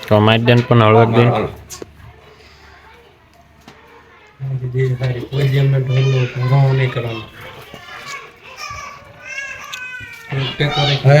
ટોમેટન પણ હળવદ દે જે સારી કોઈ જે અમને ઢોલનો ભૂંગાવો નહીં કરવાનો ટેકોરે હે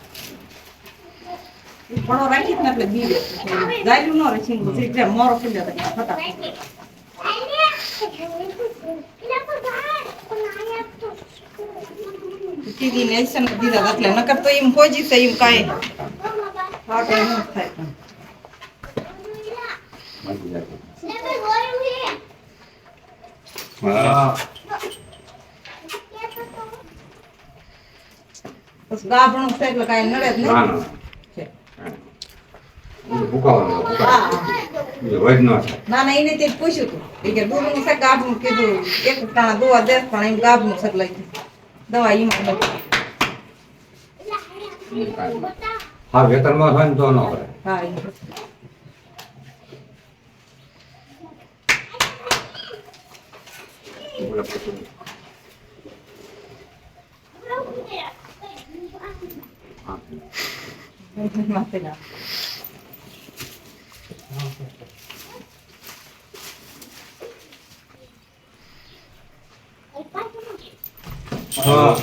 ઘણો રાખી જ ને એટલે બી ગાયલું ન રહે છે મોરો જતો ફટાફટ ટીવી ને એક્શન દીધા હતા એટલે નકર તો એમ ખોજી છે એમ કાંઈ હા એમ જ થાય હા બસ ગાભણું છે એટલે કાંઈ નડે જ ના નહીં ના ભૂકાવાનો હા વૈદ નો છે ના ના એને તે જ પૂછ્યું હતું એ કે દૂધનું છે ગાભનું કીધું એક ટાણા દવા દે પણ એમ ગાભનું છે લઈ દવા એમાં નથી. હા વેતનમાં હોય ને તો ન કરે હા એમ. 嗯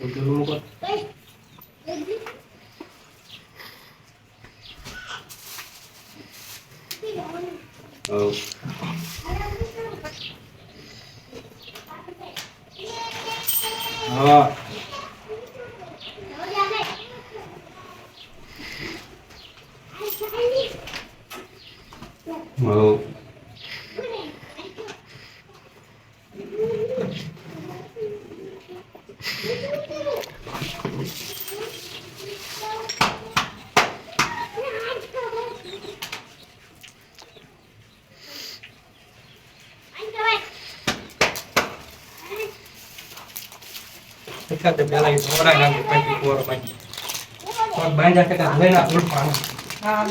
我就路过喂喂好好 એકાદે પેલા એ ધોરા નાખી પછી કોર બાંધી. કોર બાંધ્યા ટકા હવે ના ઉલપાનું હા.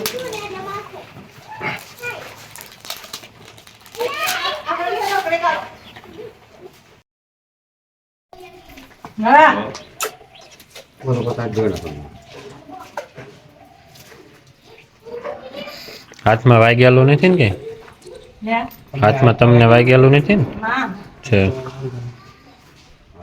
હા બોલો બધા જોઈ નાખો હાથમાં વાગ્યાલું નથી ને કે? હાથમાં તમને વાગ્યાલું નથી ને? ના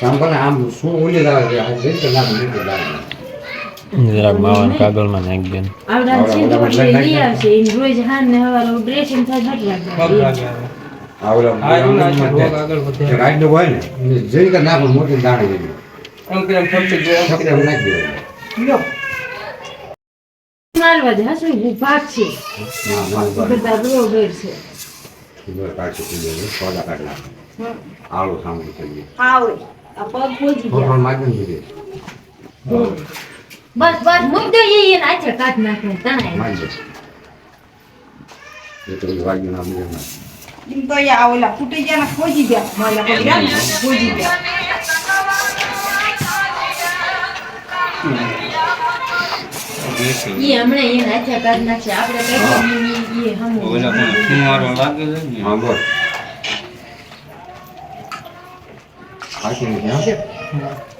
ભલે આમ શું ઉલી લાગે છે? આમ રીતે લાગે રીતે લાગે. જરાક માવાન કાગળમાં નાખી દે આવડા સીધું એટલે લઈ આવશે ઈ રોજ હાન ને હવારે ડ્રેસિંગ થાય હટ લાગે. આવે. આ ઓલા આ એવું ના છે, આમ રોગ આગળ વધે. જે રાઈડનું હોય ને જઈ કે નાખો મોટી દાણે કે એમ ફક્ત જો એમ નાખી દેવાનું. લ્યો. મારવા દે હા શું? ભાગ છે. બધા બરોબર છે. સુગર કાઢી દેવું, સોડા કાઢી નાખો. આળું સાંભળું થઈ ગયું. બસ બસ મૂક દો એ ના છે કાઢ નાખે તણાય. એ તો વાગ્યું ના બીજે એમ. તો અહીંયા ઓલા ફૂટી ગયા ને ખોજી ગયા મારા પગલા ખોજી ગયા. ઈ હમણાં એને આચે કાઢ નાખશે આપણે કઈ ઈ હમ હા, બોલ. 가시는 거야?